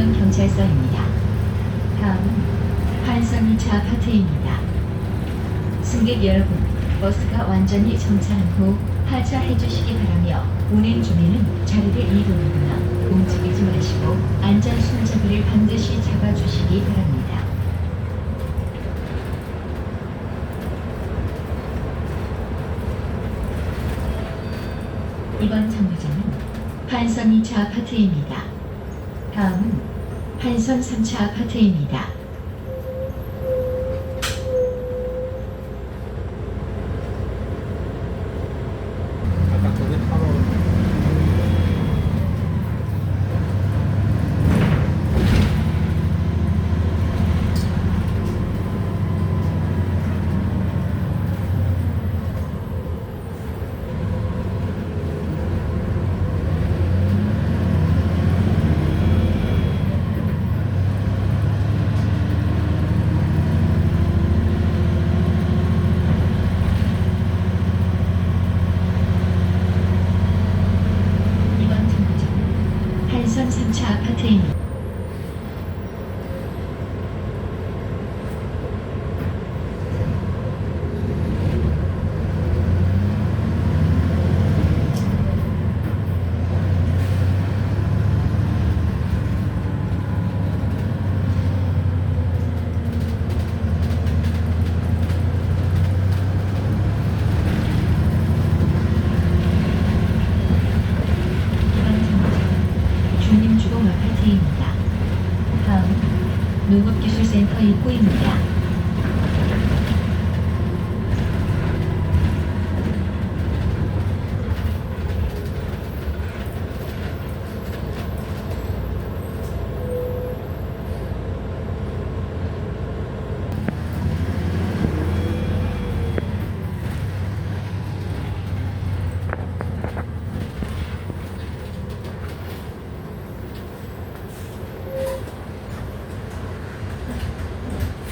서면 경찰서입니다. 다음은 한선 2차 아파트입니다. 승객 여러분, 버스가 완전히 정차한 후 하차해 주시기 바라며 운행 중에는 자리를 이동하거나 움직이지 마시고 안전 손잡이를 반드시 잡아주시기 바랍니다. 이번 정류장은 한선 2차 아파트입니다. 다음은 한선 3차 아파트입니다. 아까 거기 바로 이번 정류장은 한선 3차 아파트입니다. 이번 정류장은 주님주공 아파트입니다. 다음 농업기술센터 입구입니다.